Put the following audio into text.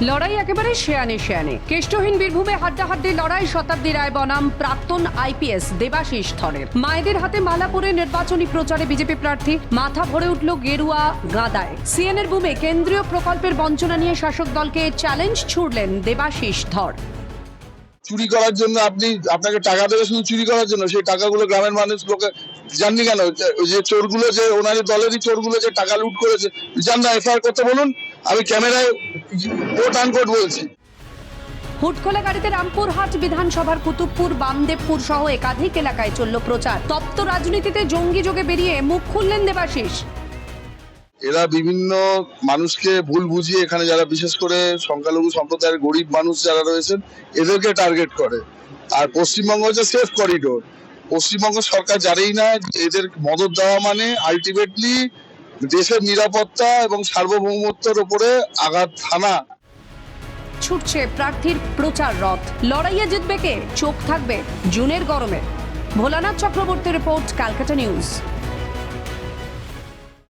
লড়াই একেবারে শেয়ানে শেয়ানে। কেষ্টহীন বীরভূমে হাড্ডাহাড্ডি লড়াই শতাব্দী রায় বনাম প্রাক্তন আইপিএস দেবাশিস ধরের মায়েদের হাতে মালা পরে নির্বাচনী প্রচারে বিজেপি প্রার্থী, মাথা ভরে উঠল গেরুয়া গাদায়। সিএনের বুমে কেন্দ্রীয় প্রকল্পের বঞ্চনা নিয়ে শাসক দলকে চ্যালেঞ্জ ছুড়লেন দেবাশিস ধর। চুরি করার জন্য আপনি, আপনাকে টাকা দেবে শুধু চুরি করার জন্য? সেই টাকাগুলো গ্রামের মানুষ লোকে জাননি কেন? যে চোরগুলো যে, ওনারই দলেরই চোরগুলো যে টাকা লুট করেছে জান না এফআইআর করতে বলুন। আমি ক্যামেরায় কোট আনকোট বলছি। হুটখোলা গাড়িতে রামপুরহাট বিধানসভার কুতুবপুর বামদেবপুর সহ একাধিক এলাকায় চলল প্রচার। তপ্ত রাজনীতিতে জঙ্গি যোগে বেরিয়ে মুখ খুললেন দেবাশিস। এরা বিভিন্ন মানুষকে ভুল বুঝিয়ে এখানে যারা বিশেষ করে সংখ্যালঘু সম্প্রদায়ের গরিব মানুষ যারা রয়েছেন এদেরকে টার্গেট করে। আর পশ্চিমবঙ্গ হচ্ছে সেফ করিডোর পশ্চিমবঙ্গ সরকার জানেই না এদের মদত দেওয়া মানে আলটিমেটলি দেশের নিরাপত্তা এবং সার্বভৌমত্বের উপরে আঘাত হানা। ছুটছে প্রার্থীর প্রচার রথ। লড়াইয়ে জিতবে কে? চোখ থাকবে জুনের গরমে। Bholanath Chakraborty report, Calcutta news.